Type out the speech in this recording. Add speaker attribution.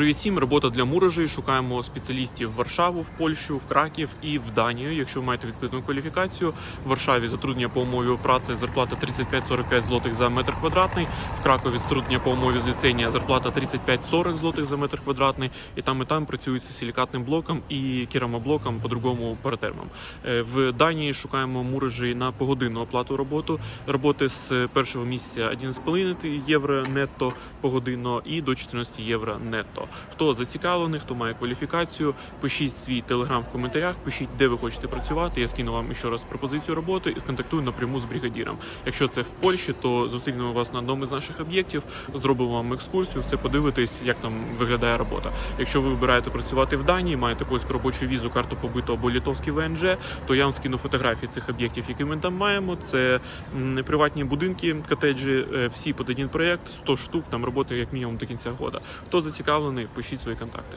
Speaker 1: Привіт всім, робота для муражей. Шукаємо спеціалістів в Варшаву, в Польщу, в Краків і в Данію. Якщо ви маєте відповідну кваліфікацію, в Варшаві затруднення по умові праці зарплата 35-45 злотих за метр квадратний. В Кракові затруднення по умові зліцення зарплата 35-40 злотих за метр квадратний. І там і там працюється силікатним блоком і керамоблоком, по-другому паратермом. Е, В Данії шукаємо муражі на погодинну оплату роботу. Роботи з першого місяця 11,5 євро нетто погодинно і до 14 євро нетто. Хто зацікавлений, хто має кваліфікацію, пишіть свій телеграм в коментарях, пишіть, де ви хочете працювати. Я скину вам ще раз пропозицію роботи і сконтактую напряму з бригадіром. Якщо це в Польщі, то зустрінемо вас на одному з наших об'єктів, зробимо вам екскурсію, все подивитись, як там виглядає робота. Якщо ви вибираєте працювати в Данії, маєте польську робочу візу, карту побиту або літовський ВНЖ, то я вам скину фотографії цих об'єктів, які ми там маємо. Це приватні будинки, котеджі, е, всі під один проєкт, 100 штук, там роботи як мінімум до кінця года. Хто зацікавлений, пишіть свої контакти.